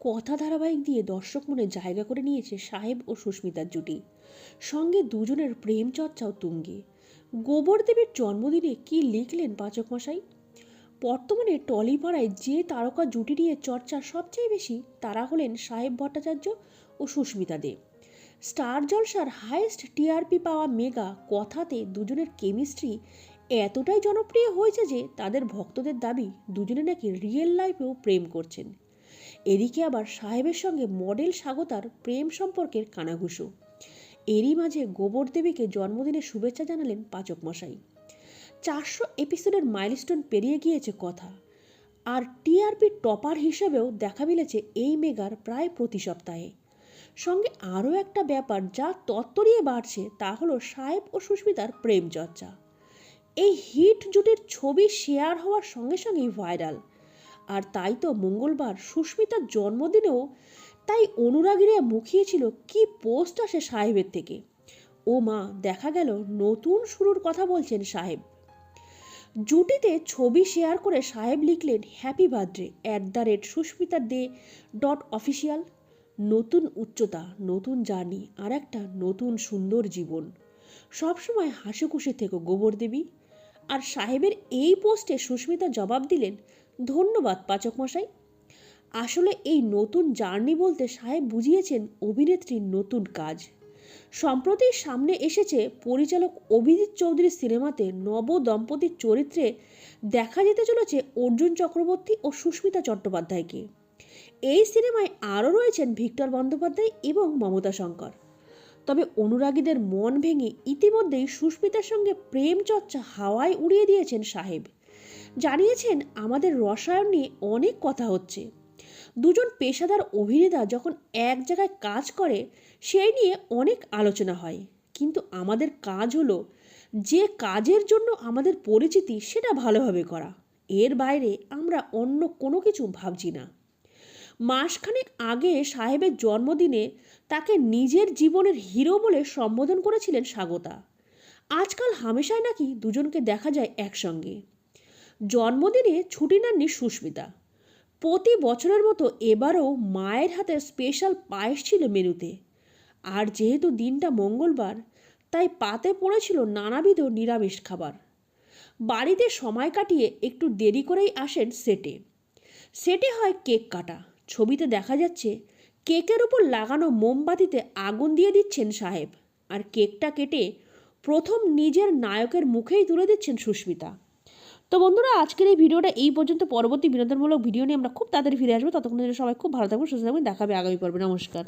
কথা ধারাবাহিক দিয়ে দর্শক মনে জায়গা করে নিয়েছে সাহেব ও সুস্মিতার জুটি। সঙ্গে দুজনের প্রেম চর্চাও তুঙ্গে। গোবর দেবীর জন্মদিনে কি লিখলেন পাচক মশাই? বর্তমানে টলিপাড়ায় যে তারকা জুটি নিয়ে চর্চা সবচেয়ে বেশি তারা হলেন সাহেব ভট্টাচার্য ও সুস্মিতা দে। স্টার জলসার হাইয়েস্ট টিআরপি পাওয়া মেগা কথাতে দুজনের কেমিস্ট্রি এতটাই জনপ্রিয় হয়েছে যে তাদের ভক্তদের দাবি দুজনে নাকি রিয়েল লাইফেও প্রেম করছেন। এদিকে আবার সাহেবের সঙ্গে মডেল স্বাগতার প্রেম সম্পর্কের কানাঘুষো। এরই মাঝে গোবর দেবীকে জন্মদিনের শুভেচ্ছা জানালেন পাচক মশাই চারশো এপিসোডের মাইলস্টোন পেরিয়ে গিয়েছে কথা। আর টিআরপি টপার হিসেবেও দেখা মিলেছে এই মেগার প্রায় প্রতি সপ্তাহে। সঙ্গে আরও একটা ব্যাপার যা তত্তরিয়ে বাড়ছে তা হলো সাহেব ও সুস্মিতার প্রেম চর্চা। এই হিট জুটির ছবি শেয়ার হওয়ার সঙ্গে সঙ্গেই ভাইরাল। আর তাই তো মঙ্গলবার সুস্মিতার জন্মদিনেও তাই অনুরাগীরা মুখিয়েছিল, কি পোস্ট আসে সাহেবের থেকে? ও মা, দেখা গেল, নতুন শুরুর কথা বলছেন সাহেব। জুটিতে ছবি শেয়ার করে সাহেব লিখলেন, happy birthday, at the rate Susmita Dey dot official নতুন উচ্চতা, নতুন জার্নি আর একটা নতুন সুন্দর জীবন। সবসময় হাসি খুশি থেকো গোবর দেবী। আর সাহেবের এই পোস্টে সুস্মিতা জবাব দিলেন, ধন্যবাদ পাচক মশাই। আসলে এই নতুন জার্নি বলতে সাহেব বুঝিয়েছেন অভিনেত্রীর নতুন কাজ। সম্প্রতি সামনে এসেছে পরিচালক অভিজিৎ চৌধুরীর সিনেমাতে নব দম্পতির চরিত্রে দেখা যেতে চলেছে অর্জুন চক্রবর্তী ও সুস্মিতা চট্টোপাধ্যায়কে। এই সিনেমায় আরও রয়েছেন ভিক্টর বন্দ্যোপাধ্যায় এবং মমতা শঙ্কর। তবে অনুরাগীদের মন ভেঙে ইতিমধ্যেই সুস্মিতার সঙ্গে প্রেম চর্চা হাওয়ায় উড়িয়ে দিয়েছেন সাহেব। জানিয়েছেন, আমাদের রসায়ন নিয়ে অনেক কথা হচ্ছে। দুজন পেশাদার অভিনেতা যখন এক জায়গায় কাজ করে, সেই নিয়ে অনেক আলোচনা হয়। কিন্তু আমাদের কাজ হলো যে কাজের জন্য আমাদের পরিচিতি, সেটা ভালোভাবে করা। এর বাইরে আমরা অন্য কোনো কিছু ভাবছি না। মাসখানেক আগে সাহেবের জন্মদিনে তাকে নিজের জীবনের হিরো বলে সম্বোধন করেছিলেন স্বাগতা। আজকাল হামেশাই নাকি দুজনকে দেখা যায় একসঙ্গে। জন্মদিনে ছুটি নেননি সুস্মিতা। প্রতি বছরের মতো এবারও মায়ের হাতে স্পেশাল পায়েস ছিল মেনুতে। আর যেহেতু দিনটা মঙ্গলবার, তাই পাতে পড়েছিল নানাবিধ নিরামিষ খাবার। বাড়িতে সময় কাটিয়ে একটু দেরি করেই আসেন সেটে। সেটে হয় কেক কাটা। ছবিতে দেখা যাচ্ছে কেকের ওপর লাগানো মোমবাতিতে আগুন দিয়ে দিচ্ছেন সাহেব। আর কেকটা কেটে প্রথম নিজের নায়কের মুখেই তুলে দিচ্ছেন সুস্মিতা। তো বন্ধুরা, আজকের এই ভিডিওটা এই পর্যন্ত। পরবর্তী বিনোদনমূলক ভিডিও নিয়ে আমরা খুব তাড়াতাড়ি ফিরে আসব। ততক্ষণ সবাই খুব ভালো থাকবেন সুস্থ থাকবেন দেখাবে আগামী পর্বে। নমস্কার।